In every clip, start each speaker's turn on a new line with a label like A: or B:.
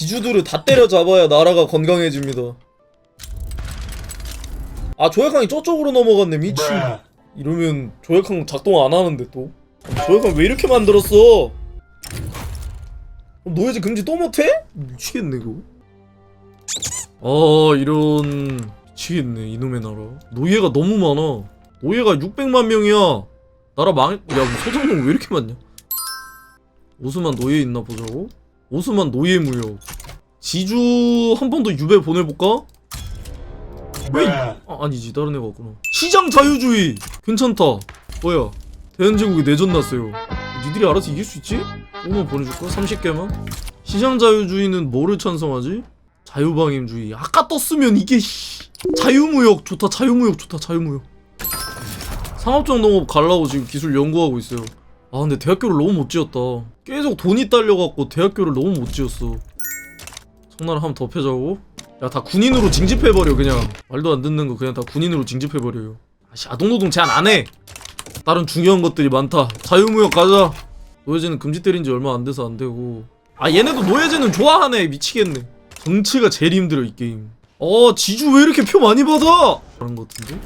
A: 지주들을 다 때려잡아야 나라가 건강해집니다. 아 조약강이 저쪽으로 넘어갔네 미친. 이러면 조약강 작동 안 하는데 또. 조약강 왜 이렇게 만들었어? 노예제 금지 또 못해? 미치겠네 그거. 아 이런 미치겠네 이놈의 나라. 노예가 너무 많아. 노예가 600만 명이야. 나라 망. 야뭐 소장농 왜 이렇게 많냐? 오스만 노예 있나 보자고. 오스만 노예 무역. 지주 한 번 더 유배 보내볼까? 왜? 아, 아니지 다른 애가 왔구나. 시장 자유주의 괜찮다. 뭐야? 대한제국이 내전 났어요. 니들이 알아서 이길 수 있지? 오만 보내줄까? 30개만? 시장 자유주의는 뭐를 찬성하지? 자유방임주의. 아까 떴으면 이게 씨. 자유무역 좋다. 자유무역 좋다. 자유무역. 상업적 농업 갈라고 지금 기술 연구하고 있어요. 아 근데 대학교를 너무 못 지었다. 계속 돈이 딸려갖고 대학교를 너무 못 지었어. 청나라 한번 더 패자고. 야 다 군인으로 징집해버려 그냥. 말도 안 듣는 거 그냥 다 군인으로 징집해버려요. 아씨 아동노동 제한 안 해. 다른 중요한 것들이 많다. 자유무역 가자. 노예제는 금지 때린 지 얼마 안 돼서 안 되고. 아 얘네도 노예제는 좋아하네 미치겠네. 정치가 제일 힘들어 이 게임. 어 지주 왜 이렇게 표 많이 받아? 그런 것 같은데.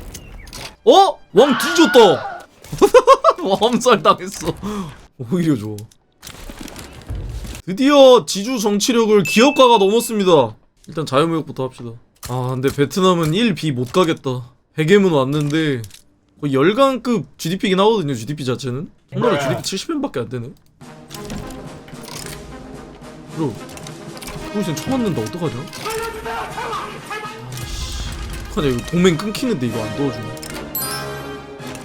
A: 어? 왕 뒤졌다. 암살 당했어. 오히려 좋아. 드디어 지주 정치력을 기업가가 넘었습니다. 일단 자유무역부터 합시다. 아 근데 베트남은 1B 못 가겠다. 백예문 왔는데 거의 열강급 GDP긴 하거든요. GDP 자체는. 정나라 GDP 70엔밖에 안 되네. bro, 프로isen 처음 맞는다 어떡하냐? 아씨, 어떡하냐 이거 동맹 끊기는데 이거 안 도와주네.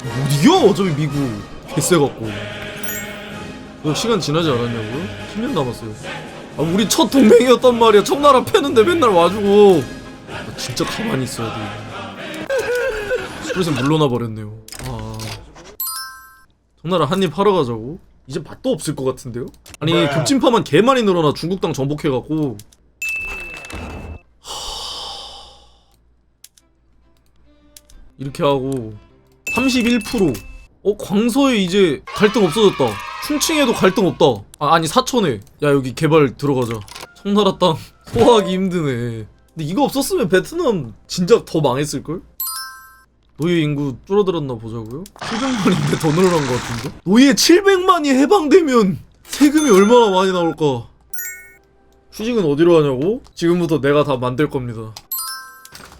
A: 못 이겨 어차피 미국 개쎄갖고. 뭐 시간 지나지 않았냐고요? 10년 남았어요. 아 우리 첫 동맹이었단 말이야. 청나라 패는데 맨날 와주고. 아, 진짜 가만히 있어야 돼. 그래서 물러나 버렸네요. 아. 청나라 한입 하러 가자고? 이제 맛도 없을 것 같은데요? 아니 겹진파만 개 많이 늘어나 중국 땅 정복해갖고. 이렇게 하고 31%어 광서에 이제 갈등 없어졌다 충칭에도 갈등 없다 아, 아니 사천에 야 여기 개발 들어가자 청나라 땅 소화하기 힘드네 근데 이거 없었으면 베트남 진짜 더 망했을걸? 노예 인구 줄어들었나 보자고요? 700만인데 더 늘어난 것 같은데? 노예 700만이 해방되면 세금이 얼마나 많이 나올까 휴직은 어디로 하냐고? 지금부터 내가 다 만들 겁니다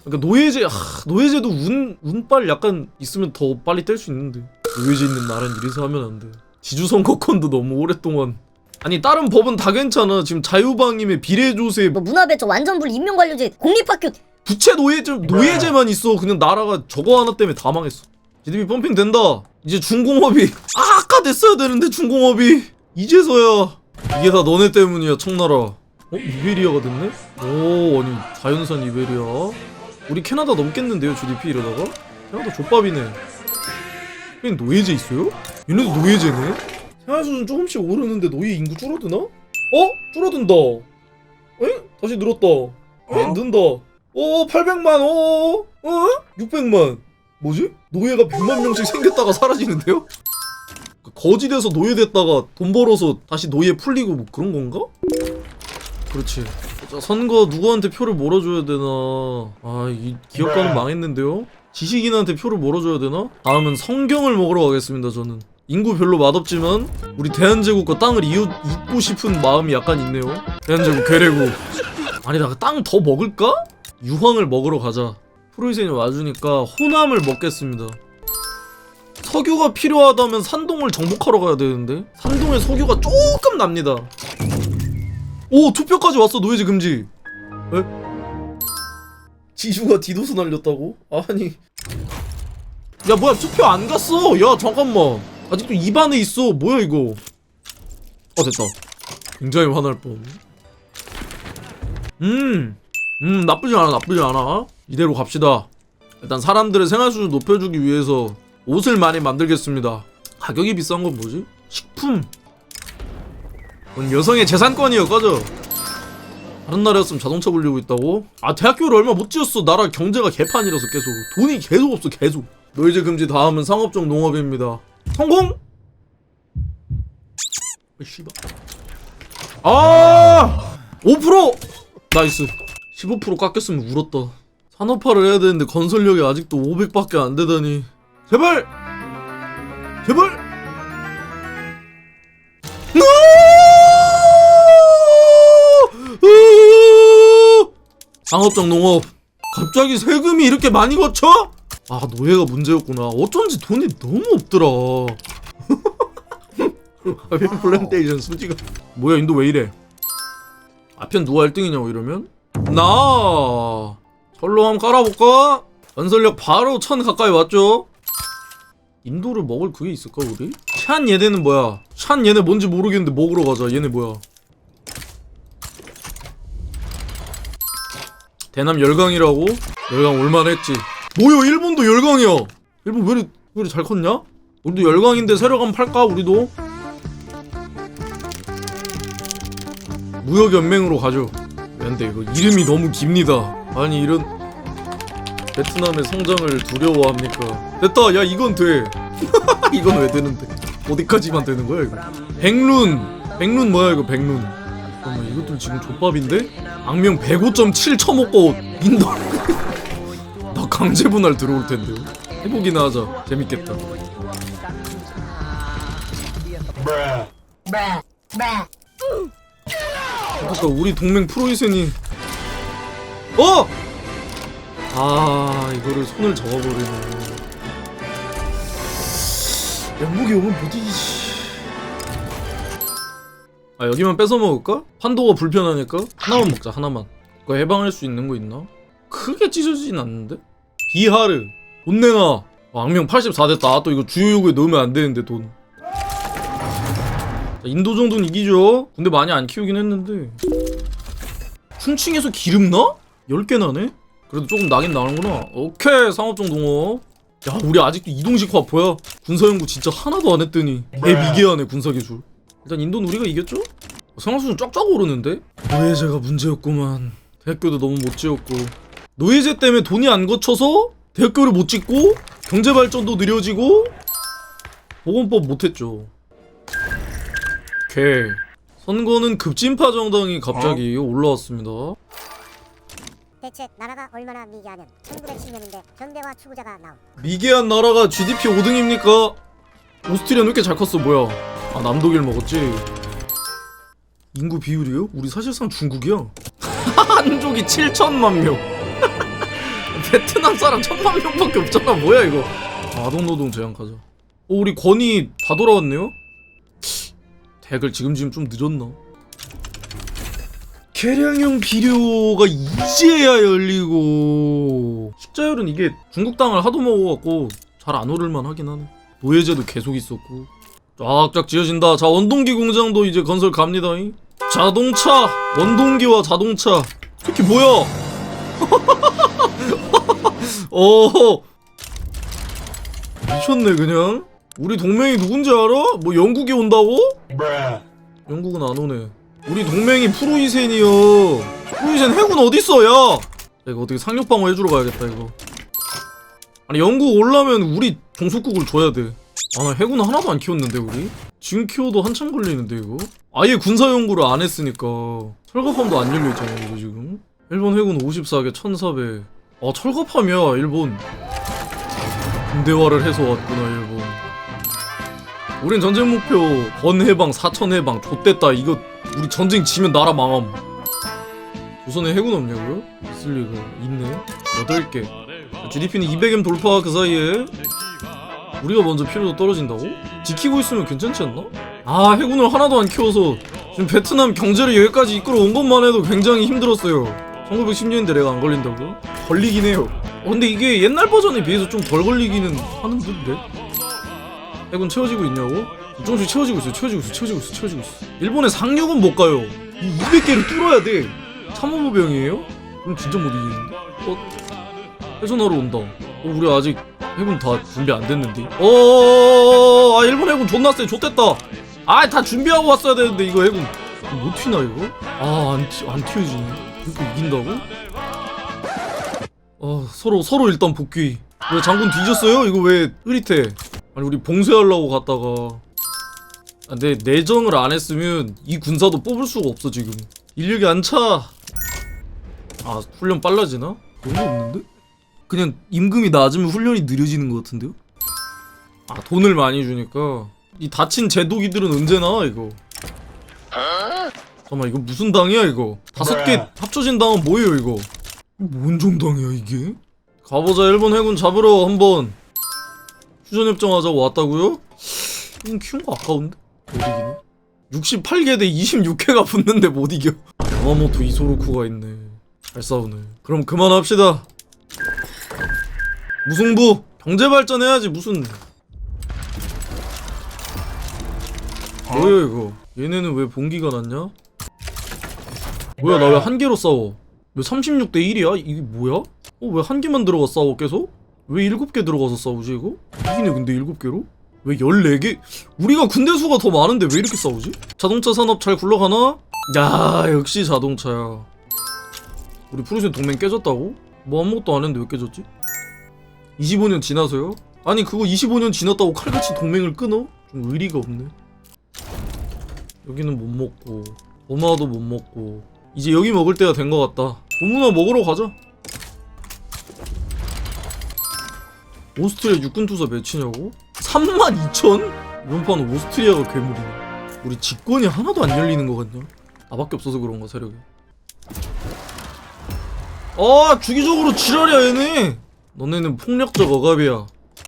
A: 그러니까 노예제 하, 노예제도 운 운빨 약간 있으면 더 빨리 뗄 수 있는데 노예제 있는 나라는 이래서 하면 안 돼. 지주 선거권도 너무 오랫동안 아니 다른 법은 다 괜찮아. 지금 자유방임의 비례조세
B: 뭐 문화배조 완전불 인명관료제 공립학교
A: 부채 노예제 노예제만 있어. 그냥 나라가 저거 하나 때문에 다 망했어. GDP 펌핑 된다. 이제 중공업이 아, 아까 됐어야 되는데 중공업이 이제서야 이게 다 너네 때문이야 청나라. 어 이베리아가 됐네? 오 아니 자연산 이베리아. 우리 캐나다 넘겠는데요 GDP 이러다가? 캐나다 족밥이네 여긴 노예제 있어요? 얘네도 노예제네? 생활수준 조금씩 오르는데 노예 인구 줄어드나? 어? 줄어든다 에? 다시 늘었다 에? 는다 어 800만 어? 어? 600만 뭐지? 노예가 100만 명씩 생겼다가 사라지는데요? 그 거지 돼서 노예 됐다가 돈 벌어서 다시 노예 풀리고 뭐 그런 건가? 그렇지. 자, 선거 누구한테 표를 몰아줘야 되나? 아이 기업가는 망했는데요? 지식인한테 표를 몰아줘야 되나? 다음은 성경을 먹으러 가겠습니다 저는. 인구 별로 맛없지만 우리 대한제국과 땅을 이웃, 잇고 싶은 마음이 약간 있네요. 대한제국 괴뢰고 아니 나땅더 먹을까? 유황을 먹으러 가자. 프로이센이 와주니까 호남을 먹겠습니다. 석유가 필요하다면 산동을 정복하러 가야 되는데? 산동에 석유가 조금 납니다 오 투표까지 왔어 노예제 금지. 에? 지주가 디도스 날렸다고? 아니. 야 뭐야 투표 안 갔어? 야 잠깐만. 아직도 입안에 있어. 뭐야 이거? 어 됐다. 굉장히 화날 뻔. 음, 음 나쁘지 않아 나쁘지 않아. 이대로 갑시다. 일단 사람들의 생활 수준 높여주기 위해서 옷을 많이 만들겠습니다. 가격이 비싼 건 뭐지? 식품 그건 여성의 재산권이요 꺼져 다른 나라였으면 자동차 굴리고 있다고? 아 대학교를 얼마 못 지었어. 나라 경제가 개판이라서 계속. 돈이 계속 없어 계속. 노이즈 금지 다음은 상업적 농업입니다. 성공? 어, 씨발. 아! 5% 나이스. 15% 깎였으면 울었다. 산업화를 해야 되는데 건설력이 아직도 500밖에 안 되다니. 제발! 제발! 노! 상업적 농업. 갑자기 세금이 이렇게 많이 거쳐? 아 노예가 문제였구나. 어쩐지 돈이 너무 없더라. 아펜 플랜테이션 수지가. 뭐야 인도 왜 이래? 아편 누가 1등이냐고 이러면? 나! 철로 한번 깔아볼까? 건설력 바로 천 가까이 왔죠? 인도를 먹을 그게 있을까 우리? 샨 얘네는 뭐야? 샨 얘네 뭔지 모르겠는데 먹으러 가자. 얘네 뭐야 대남 열강이라고? 열강 올만했지. 뭐야 일본도 열강이야. 일본 왜 이리, 왜 이리 잘 컸냐? 우리도 열강인데 가면 팔까 우리도? 무역연맹으로 가죠. 근데 이거 이름이 너무 깁니다. 아니 이런 베트남의 성장을 두려워합니까? 됐다 야 이건 돼. 이건 왜 되는데? 어디까지만 되는 거야 이거? 백룬. 백룬 뭐야 이거 백룬 지금 족밥인데? 악명 105.7 쳐먹고 인도. 나 강제 분할 들어올 텐데 해보기나 하자. 재밌겠다. 아까 우리 동맹 프로이센이 어! 아 이거를 손을 잡아버리네. 양복이 오면 못 이기지 아 여기만 뺏어 먹을까? 판도가 불편하니까? 하나만 먹자 하나만. 그거 해방할 수 있는 거 있나? 크게 찢어지진 않는데? 비하르 돈 내놔. 아, 악명 84 됐다. 아, 또 이거 주요 요구에 넣으면 안 되는데 돈. 자, 인도 정도는 이기죠. 근데 많이 안 키우긴 했는데. 충칭에서 기름 나? 10개 나네? 그래도 조금 나긴 나는구나. 오케이 상업종 동업 야 우리 아직도 이동식 화포야? 군사연구 진짜 하나도 안 했더니. 개 미개하네 군사기술 일단 인도는 우리가 이겼죠? 생활수준 쫙쫙 오르는데? 노예제가 문제였구만. 대학교도 너무 못 지었고. 노예제 때문에 돈이 안 거쳐서 대학교를 못 짓고 경제발전도 느려지고 보건법 못했죠. 오케이. 선거는 급진파 정당이 갑자기 올라왔습니다.
C: 대체 나라가 얼마나 미개하면 1910년인데 현대화 추구자가 나온
A: 미개한 나라가 GDP 5등입니까? 오스트리아는 왜 이렇게 잘 컸어? 뭐야 아 남독일 먹었지? 인구 비율이요? 우리 사실상 중국이야. 한족이 7천만 명. 베트남 사람 천만 명밖에 없잖아. 뭐야 이거? 아동노동 제한하자. 어 우리 권이 다 돌아왔네요? 덱을 지금 지금 좀 늦었나? 계량형 비료가 이제야 열리고. 식자열은 이게 중국 땅을 하도 먹어갖고 잘 안 오를만 하긴 하네. 노예제도 계속 있었고 쫙쫙 지어진다. 자 원동기 공장도 이제 건설 갑니다 잉. 자동차 원동기와 자동차. 특히 뭐야? 어. 미쳤네 그냥. 우리 동맹이 누군지 알아? 뭐 영국이 온다고? 영국은 안 오네. 우리 동맹이 프로이센이요. 프로이센 해군 어딨어 야? 야, 이거 어떻게 상륙방어 해주러 가야겠다 이거. 아니 영국 올라면 우리 종속국을 줘야 돼. 아 나 해군 하나도 안 키웠는데 우리? 지금 키워도 한참 걸리는데 이거? 아예 군사 연구를 안 했으니까 철거팜도 안 열려 있잖아 이거 지금. 일본 해군 54개 1,400. 아 철거팜이야 일본. 근대화를 해서 왔구나 일본. 우린 전쟁 목표 번 해방 4천 해방 좆됐다 이거 우리 전쟁 지면 나라 망함. 조선에 해군 없냐고요? 있을 리가 있네. 8개. GDP는 200M 돌파 그 사이에 우리가 먼저 필요도 떨어진다고? 지키고 있으면 괜찮지 않나? 아 해군을 하나도 안 키워서 지금 베트남 경제를 여기까지 이끌어 온 것만 해도 굉장히 힘들었어요 1910년인데 내가 안 걸린다고요? 걸리긴 해요 어, 근데 이게 옛날 버전에 비해서 좀 덜 걸리기는 하는 듯데? 해군 채워지고 있냐고? 조금씩 채워지고 있어 채워지고 있어 채워지고 있어 채워지고 있어 일본의 상륙은 못 가요 이 200개를 뚫어야 돼 참호보병이에요? 그럼 진짜 못 이기는데? 어? 해전하러 온다. 어, 우리 아직 해군 다 준비 안 됐는데. 어, 아 일본 해군 존나 세. 좋댔다. 아, 다 준비하고 왔어야 되는데 이거 해군 못 튀나 이거? 아, 안, 튀어지네. 이거 이긴다고? 아, 서로 서로 일단 복귀. 왜 장군 뒤졌어요? 이거 왜 흐릿해? 아니 우리 봉쇄하려고 갔다가. 아, 내 내정을 안 했으면 이 군사도 뽑을 수가 없어 지금. 인력이 안 차. 아 훈련 빨라지나? 그런 거 없는데? 그냥 임금이 낮으면 훈련이 느려지는 것 같은데요? 아 돈을 많이 주니까 이 다친 제독이들은 언제 나와 이거? 잠깐만 이거 무슨 당이야 이거? 다섯 개 합쳐진 당은 뭐예요 이거? 뭔 정당이야 이게? 가보자 일본 해군 잡으러 한번 휴전협정하자고 왔다고요? 이건 키운 거 아까운데? 못 이기네 68개 대 26회가 붙는데 못 이겨 야마모토 이소로쿠가 있네 잘 싸우네 그럼 그만합시다 무승부 경제 발전해야지 무슨 뭐야 이거 얘네는 왜 봉기가 났냐? 뭐야 나 왜 한 개로 싸워 왜 36대 1이야? 이게 뭐야? 어 왜 한 개만 들어가 싸워 계속? 왜 7개 들어가서 싸우지 이거? 이기네 근데 7개로? 왜 14개? 우리가 군대 수가 더 많은데 왜 이렇게 싸우지? 자동차 산업 잘 굴러가나? 야 역시 자동차야 우리 프로젝트 동맹 깨졌다고? 뭐 아무것도 안 했는데 왜 깨졌지? 25년 지나서요? 아니 그거 25년 지났다고 칼같이 동맹을 끊어? 좀 의리가 없네 여기는 못 먹고 오마도 못 먹고 이제 여기 먹을 때가 된 것 같다 오문화 먹으러 가자 오스트리아 육군 투사 몇이냐고? 32,000? 이번 판은 오스트리아가 괴물이네 우리 직권이 하나도 안 열리는 것 같냐? 나밖에 없어서 그런가 세력이 아 주기적으로 지랄이야 얘네 너네는 폭력적 억압이야.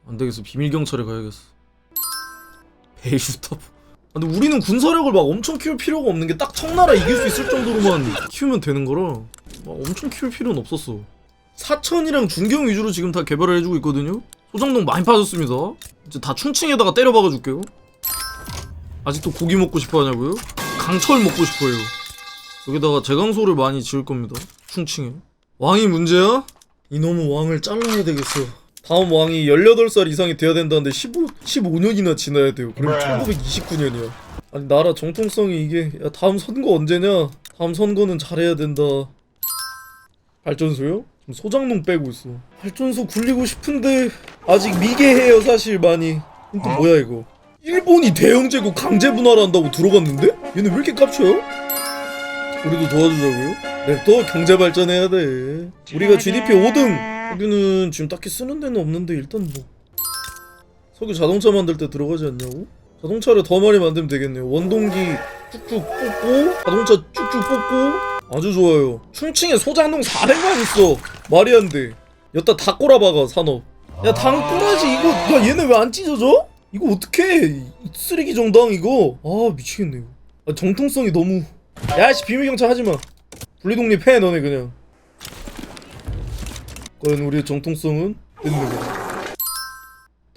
A: 안되겠어. 비밀경찰에 가야겠어. 베이슈터프 아, 근데 우리는 군사력을 막 엄청 키울 필요가 없는 게 딱 청나라 이길 수 있을 정도로만 키우면 되는 거라. 막 엄청 키울 필요는 없었어. 사천이랑 중경 위주로 지금 다 개발을 해주고 있거든요? 소정동 많이 빠졌습니다. 이제 다 충칭에다가 때려 박아줄게요. 아직도 고기 먹고 싶어 하냐고요? 강철 먹고 싶어요. 여기다가 제강소를 많이 지을 겁니다. 충칭에. 왕이 문제야? 이놈의 왕을 잘라야 되겠어. 다음 왕이 18살 이상이 돼야 된다는데 15, 15년이나 지나야 돼요. 그럼 1929년이야. 아니 나라 정통성이 이게 야 다음 선거 언제냐? 다음 선거는 잘해야 된다. 발전소요? 소장농 빼고 있어. 발전소 굴리고 싶은데 아직 미개해요 사실 많이. 또 뭐야 이거? 일본이 대영제국 강제 분할을 한다고 들어갔는데? 얘네 왜 이렇게 깝쳐요? 우리도 도와주자고요? 냅둬 경제 발전해야 돼. 우리가 GDP 5등. 석유는 지금 딱히 쓰는 데는 없는데 일단 뭐. 석유 자동차 만들 때 들어가지 않냐고? 자동차를 더 많이 만들면 되겠네요. 원동기 쭉쭉 뽑고 자동차 쭉쭉 뽑고. 아주 좋아요. 충칭에 소장농 400만 있어. 말이 안 돼. 여기다 다 꼬라박아 산업. 야 당 꼬라지 이거. 야 얘네 왜 안 찢어져? 이거 어떡해? 이 쓰레기 정당 이거. 아 미치겠네 이거. 아, 정통성이 너무. 야씨 비밀 경찰 하지 마 분리독립해 너네 그냥. 과연 우리의 정통성은 있는가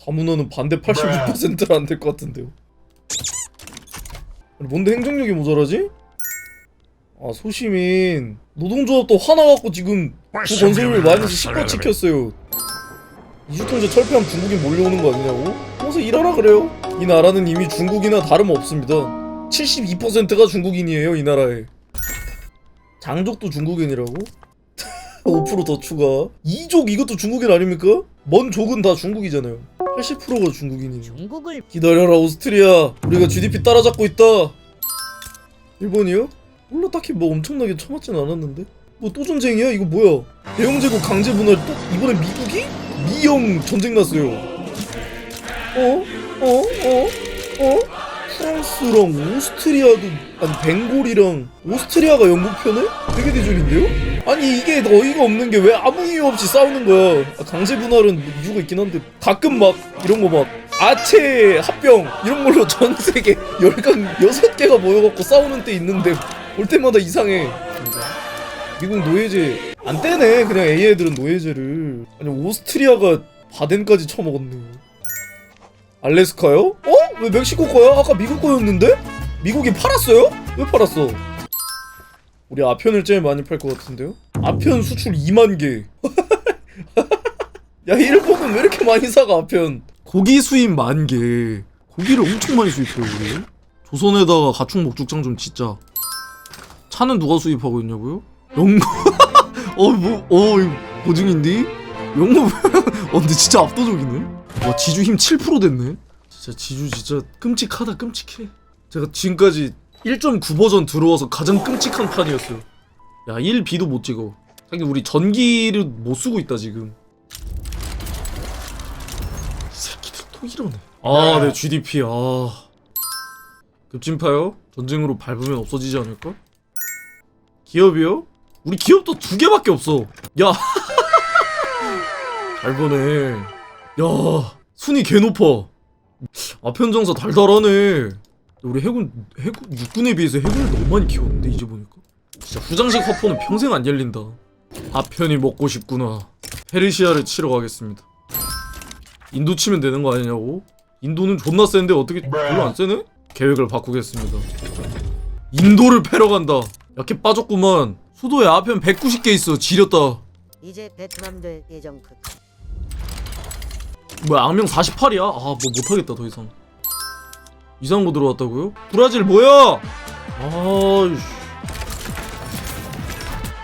A: 다문화는 반대 89%는 안될 것 같은데요. 뭔데 행정력이 모자라지? 아 소시민. 노동조합도 화나갖고 지금 구 건설을 마이너스 10번 찍혔어요. 이주통제 철폐하면 중국인 몰려오는 거 아니냐고? 어서 일하라 그래요. 이 나라는 이미 중국이나 다름없습니다. 72%가 중국인이에요 이 나라에 장족도 중국인이라고? 5%더 추가 2족 이것도 중국인 아닙니까? 먼 족은 다 중국이잖아요 80%가 중국인이에요
B: 중국을
A: 기다려라 오스트리아 우리가 GDP 따라잡고 있다 일본이요? 몰라 딱히 뭐 엄청나게 처맞진 않았는데 뭐 또 전쟁이야? 이거 뭐야 대영제국 강제 분할 또 이번에 미국이? 미영 전쟁 났어요 어? 어? 어? 어? 프랑스랑 오스트리아도 아니 벵골이랑 오스트리아가 영국 편에? 되게 대전인데요? 아니 이게 어이가 없는 게 왜 아무 이유 없이 싸우는 거야 아, 강제 분할은 뭐 이유가 있긴 한데 가끔 막 이런 거 막 아체 합병 이런 걸로 전 세계 열강 여섯 개가 모여갖고 싸우는 때 있는데 올 때마다 이상해 미국 노예제 안 떼네 그냥 A 애들은 노예제를 아니 오스트리아가 바덴까지 처먹었네 알래스카요? 어? 왜 멕시코 거야? 아까 미국 거였는데? 미국이 팔았어요? 왜 팔았어? 우리 아편을 제일 많이 팔 것 같은데요? 아편 수출 2만 개. 야 일본은 왜 이렇게 많이 사가 아편? 고기 수입 만 개. 고기를 엄청 많이 수입해요 우리. 조선에다가 가축 목축장 좀 짓자. 차는 누가 수입하고 있냐고요? 영국. 어뭐 어, 이거 보증인디? 영국. 어 근데 진짜 압도적이네. 와 지주 힘 7% 됐네. 진짜 지주 진짜 끔찍하다 끔찍해. 제가 지금까지 1.9 버전 들어와서 가장 끔찍한 판이었어요. 야 1B도 못 찍어. 하긴 우리 전기를 못 쓰고 있다 지금. 이 새끼들 또 이러네. 아, 네 GDP 아. 급진파요? 전쟁으로 밟으면 없어지지 않을까? 기업이요? 우리 기업도 두 개밖에 없어. 야. 잘 보네. 야, 순위 개 높아. 아편정사 달달하네. 우리 해군 해군 육군에 비해서 해군을 너무 많이 키웠는데 이제 보니까 진짜 후장식 화포는 평생 안 열린다. 아편이 먹고 싶구나. 페르시아를 치러 가겠습니다. 인도 치면 되는 거 아니냐고? 인도는 존나 센데 어떻게 별로 안 세네? 계획을 바꾸겠습니다. 인도를 패러 간다. 약해 빠졌구만. 수도에 아편 190개 있어. 지렸다.
D: 이제 베트남 될 예정 그
A: 뭐야 악명 48이야? 아 뭐 못하겠다 더 이상 이상한 거 들어왔다고요? 브라질 뭐야? 아이씨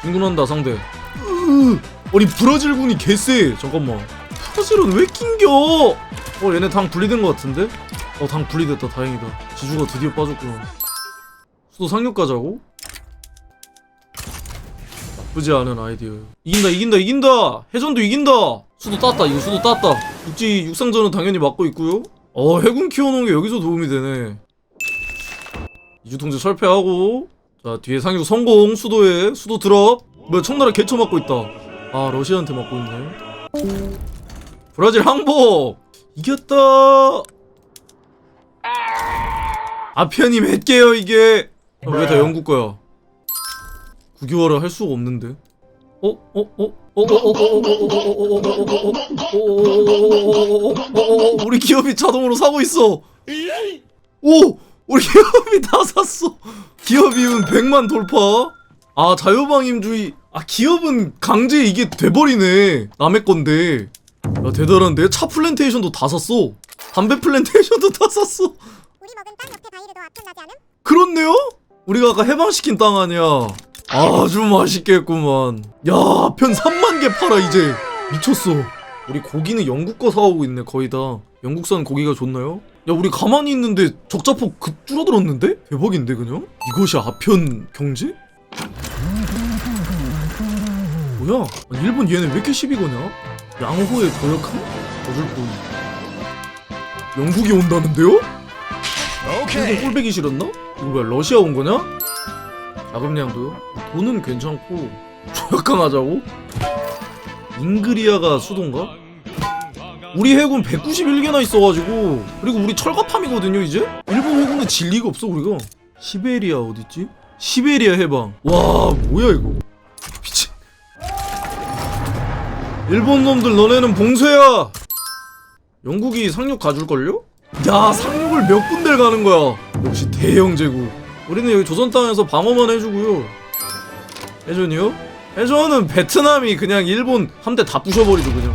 A: 인군한다 상대 으, 아니 브라질군이 개쎄 잠깐만 브라질은 왜 낑겨 어 얘네 당 분리된 거 같은데? 어당 분리됐다 다행이다 지주가 드디어 빠졌구나 수도 상륙 가자고? 나쁘지 않은 아이디어요. 이긴다 이긴다 이긴다! 해전도 이긴다! 수도 땄다 이거 수도 땄다. 육지 육상전은 당연히 막고 있고요. 어 해군 키워놓은 게 여기서 도움이 되네. 이주통제 철폐하고 자 뒤에 상륙 성공 수도에 수도 드랍. 뭐야 청나라 개쳐 맞고 있다. 아 러시아한테 맞고 있네. 브라질 항복! 이겼다! 아편이 몇 개요 이게. 왜다 영국 거야 국유화를 할 수가 없는데 어? 어? 어? 우리 기업이 자동으로 사고 있어. 오, 우리 기업이 다 샀어. 기업 이윤 100만 돌파. 아 자유방임주의. 아 기업은 강제 이게 돼버리네. 남의 건데. 야 대단한데 차 플랜테이션도 다 샀어. 담배 플랜테이션도 다 샀어.
C: 우리 먹은 땅 옆에 바위래도 아픈 나지 않음?
A: 그렇네요? 우리가 아까 해방시킨 땅 아니야. 아주 맛있겠구만. 야, 편 3만 개 팔아 이제. 미쳤어. 우리 고기는 영국 거 사오고 있네 거의 다. 영국산 고기가 좋나요? 야, 우리 가만히 있는데 적자폭 급 줄어들었는데? 대박인데 그냥? 이것이 아편 경제? 뭐야? 아니, 일본 얘네 왜 이렇게 시비 거냐? 양호의 도역함? 어쩔 뿐. 영국이 온다는데요? 일본 꼴배기 싫었나? 이거 뭐야 러시아 온 거냐? 자금량도요? 돈은 괜찮고 조약강하자고? 잉그리아가 수도인가? 우리 해군 191개나 있어가지고 그리고 우리 철갑함이거든요 이제? 일본 해군에 질 리가 없어 우리가 시베리아 어딨지? 시베리아 해방 와 뭐야 이거 미친 일본 놈들 너네는 봉쇄야 영국이 상륙 가줄걸요? 야 상륙을 몇 군데를 가는 거야 역시 대영 제국 우리는 여기 조선 땅에서 방어만 해주고요 해전이요? 해전은 베트남이 그냥 일본 함대 다 부셔버리죠 그냥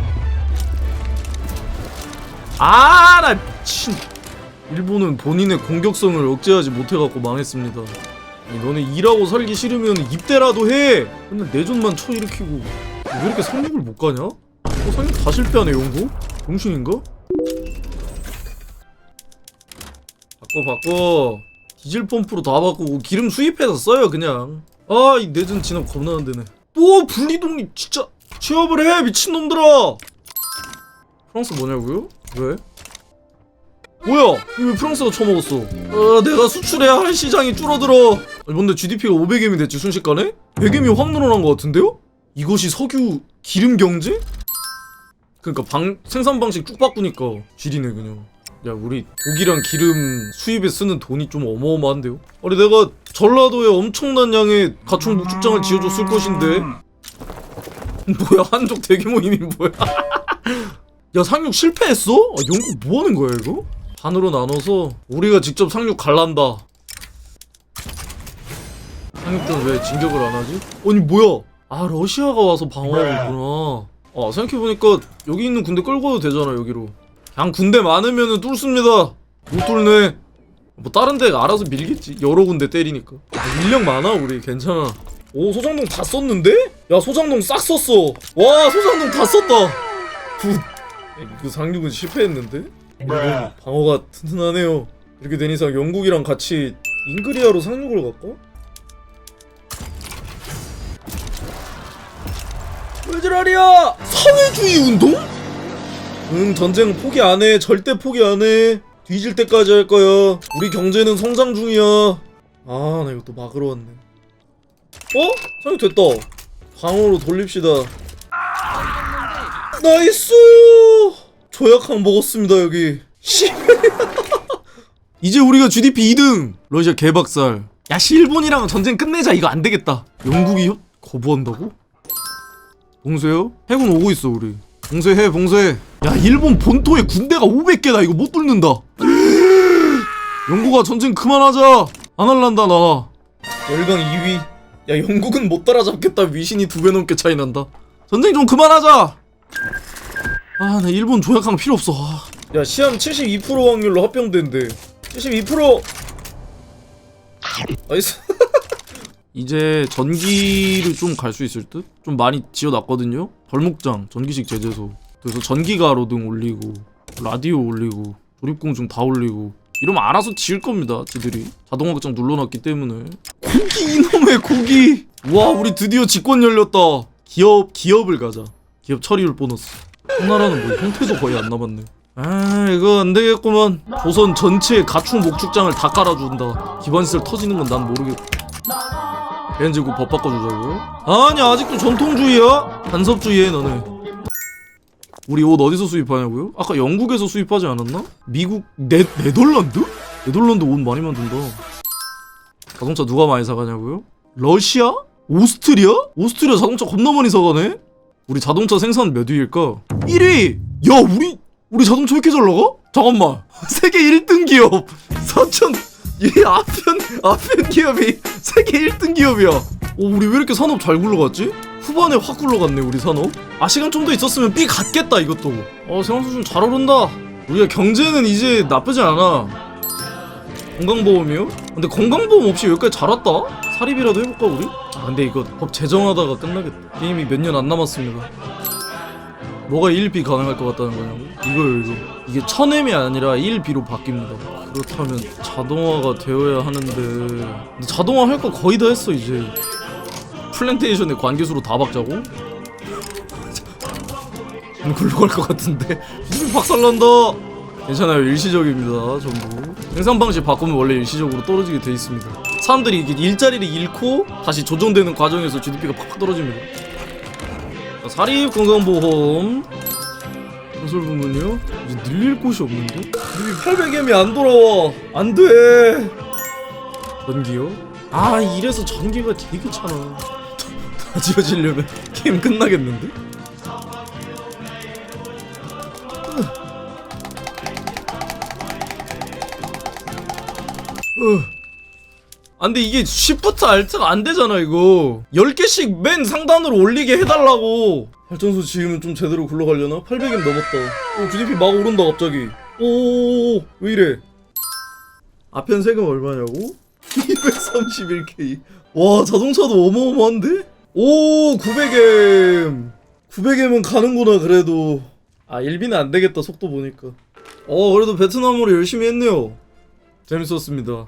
A: 아나 미친 일본은 본인의 공격성을 억제하지 못해갖고 망했습니다 너네 일하고 살기 싫으면 입대라도 해 맨날 내전만 쳐일으키고 왜 이렇게 상륙을 못 가냐? 어 상륙 다 실패하네 영국? 병신인가? 바꿔 바꿔 디젤 펌프로 다 바꾸고 기름 수입해서 써요 그냥 아 이 내전 진압 겁나 안 되네 또 분리독립 진짜 취업을 해 미친놈들아 프랑스 뭐냐고요? 왜? 뭐야 이거 왜 프랑스가 처먹었어 아 내가 수출해야 할 시장이 줄어들어 아니 뭔데 GDP가 500M이 됐지 순식간에? 100M이 확 늘어난 것 같은데요? 이것이 석유 기름 경제? 그러니까 방 생산 방식 쭉 바꾸니까 지리네 그냥 야 우리 고기랑 기름 수입에 쓰는 돈이 좀 어마어마한데요? 아니 내가 전라도에 엄청난 양의 가축 목축장을 지어줬을 것인데 뭐야 한족 대규모 이민 뭐야 야 상륙 실패했어? 아, 영국 뭐하는 거야 이거? 반으로 나눠서 우리가 직접 상륙 갈란다 상륙전 왜 진격을 안 하지? 아니 뭐야 아 러시아가 와서 방어하고 있구나 아 생각해보니까 여기 있는 군대 끌고 와도 되잖아 여기로 그냥 군대 많으면은 뚫습니다. 못 뚫네. 뭐 다른 데가 알아서 밀겠지. 여러 군데 때리니까. 아, 인력 많아 우리. 괜찮아. 오 소장동 다 썼는데? 야 소장동 싹 썼어. 와 소장동 다 썼다. 굿그 상륙은 실패했는데? 일본 방어가 튼튼하네요. 이렇게 된 이상 영국이랑 같이 잉그리아로 상륙을 갈까? 왜 지랄이야! 사회주의 운동? 응 전쟁 포기 안해. 절대 포기 안해. 뒤질 때까지 할 거야. 우리 경제는 성장 중이야. 아나또 막으러 왔네. 어? 상륙됐다. 방어로 돌립시다. 나이스! 조약함 먹었습니다 여기. 씨. 이제 우리가 GDP 2등. 러시아 개박살. 야씨 일본이랑 전쟁 끝내자. 이거 안 되겠다. 영국이 협... 거부한다고? 봉쇄요? 해군 오고 있어 우리. 봉쇄해 봉쇄해 야 일본 본토에 군대가 500개다. 이거 못 뚫는다. 영국아 전쟁 그만하자. 안 할란다 나. 열강 2위. 야 영국은 못 따라잡겠다. 위신이 두 배 넘게 차이 난다. 전쟁 좀 그만하자. 아 나 일본 조약항 필요 없어. 아. 야 시암 72% 확률로 합병된대. 72% 나이스. 이제 전기를 좀 갈 수 있을 듯? 좀 많이 지어놨거든요? 벌목장, 전기식 제재소 그래서 전기 가로등 올리고 라디오 올리고 조립공중 다 올리고 이러면 알아서 지을 겁니다 지들이. 자동화 극장 눌러놨기 때문에. 고기 이놈의 고기! 와 우리 드디어 직권 열렸다. 기업 기업을 가자. 기업 처리율 보너스. 청나라는 뭐 형태도 거의 안 남았네. 아 이거 안 되겠구만 조선 전체에 가축 목축장을 다 깔아준다. 기반시설 터지는 건 난 모르겠고. 벤지고 법 바꿔주자고요? 아니 아직도 전통주의야? 간섭주의해 너네 우리 옷 어디서 수입하냐고요? 아까 영국에서 수입하지 않았나? 미국 네 네덜란드? 네덜란드 옷 많이 만든다 자동차 누가 많이 사가냐고요? 러시아? 오스트리아? 오스트리아 자동차 겁나 많이 사가네? 우리 자동차 생산 몇 위일까? 1위! 야 우리 우리 자동차 왜 이렇게 잘 나가? 잠깐만 세계 1등 기업 4천 이 아편 아편 기업이 세계 1등 기업이야 오 우리 왜 이렇게 산업 잘 굴러갔지? 후반에 확 굴러갔네 우리 산업 아 시간 좀 더 있었으면 삐 갔겠다 이것도. 어 생활수 좀 잘 오른다. 우리가 경제는 이제 나쁘지 않아. 건강보험이요? 근데 건강보험 없이 여기까지 잘 왔다? 사립이라도 해볼까 우리? 아 근데 이거 법 제정하다가 끝나겠다. 게임이 몇 년 안 남았습니다. 뭐가 1B 가능할 것 같다는 거냐고? 이거요 이거. 이게 1000M이 아니라 1B로 바뀝니다. 그렇다면 자동화가 되어야 하는데. 근데 자동화 할 거 거의 다 했어 이제 플랜테이션에 관계수로 다 박자고? 안 굴러갈 것 같은데. 박살난다! 괜찮아요. 일시적입니다 전부. 생산 방식 바꾸면 원래 일시적으로 떨어지게 돼 있습니다. 사람들이 이게 일자리를 잃고 다시 조정되는 과정에서 GDP가 팍팍 떨어집니다. 자, 사립 건강보험. 건설 부문이요? 이제 늘릴 곳이 없는데? 우리 800M이 안 돌아와. 안돼. 전기요? 아 이래서 전기가 되게 귀찮아 다 지어지려면 게임 끝나겠는데? 으. 아 근데 이게 Shift Alt가 안 되잖아 이거 10개씩 맨 상단으로 올리게 해달라고 발전소 지으면 좀 제대로 굴러가려나? 800엔 넘었다 오 GDP 막 오른다 갑자기 오오오오 왜 이래 아편 세금 얼마냐고? 231K 와 자동차도 어마어마한데? 오 900M 900M은 가는구나 그래도. 아 1비는 안 되겠다 속도 보니까. 어 그래도 베트남으로 열심히 했네요. 재밌었습니다